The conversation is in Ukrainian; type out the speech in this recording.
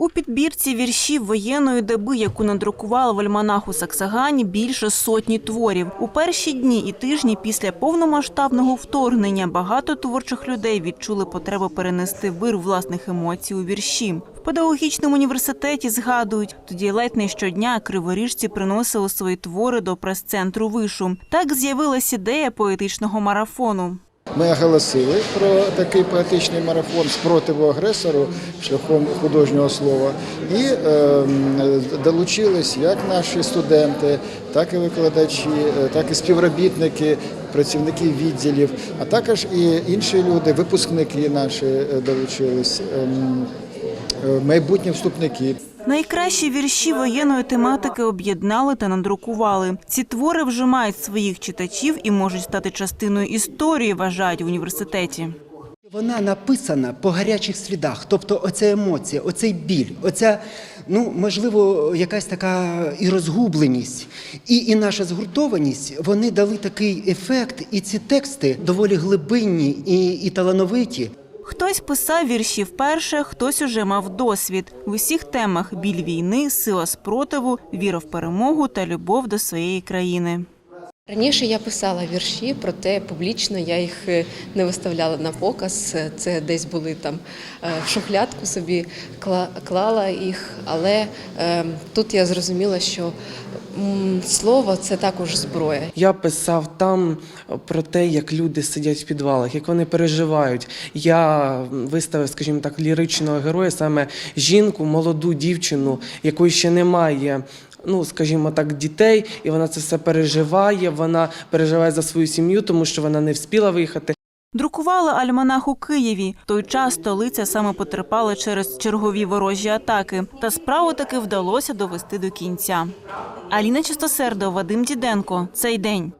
У підбірці віршів воєнної доби, яку надрукували в альманаху Саксагані, більше сотні творів. У перші дні і тижні після повномасштабного вторгнення багато творчих людей відчули потребу перенести вир власних емоцій у вірші. В педагогічному університеті згадують, тоді ледь не щодня криворіжці приносили свої твори до прес-центру вишу. Так з'явилась ідея поетичного марафону. Ми оголосили про такий поетичний марафон спротиву агресору шляхом художнього слова. І е, долучились як наші студенти, так і викладачі, е, так і співробітники, працівники відділів, а також і інші люди, випускники наші е, долучились, ем, майбутні вступники. Найкращі вірші воєнної тематики об'єднали та надрукували. Ці твори вже мають своїх читачів і можуть стати частиною історії, вважають в університеті. Вона написана по гарячих слідах, тобто оця емоція, оцей біль, оця, ну можливо, якась така і розгубленість, і, і наша згуртованість, вони дали такий ефект, і ці тексти доволі глибинні і, і талановиті. Хтось писав вірші вперше, хтось уже мав досвід в усіх темах: біль війни, сила спротиву, віра в перемогу та любов до своєї країни. Раніше я писала вірші, проте публічно я їх е, не виставляла на показ. Це десь були там е, в шухлядку собі кла- клала їх. Але е, тут я зрозуміла, що слово це також зброя. Я писав там про те, як люди сидять в підвалах, як вони переживають. Я виставив, скажімо так, ліричного героя, саме жінку, молоду дівчину, якої ще немає. Ну, скажімо так, дітей, і вона це все переживає. Вона переживає за свою сім'ю, тому що вона не вспіла виїхати. Друкували альманах у Києві. Той час столиця саме потерпала через чергові ворожі атаки. Та справу таки вдалося довести до кінця. Аліна Чистосердо, Вадим Діденко. Цей день.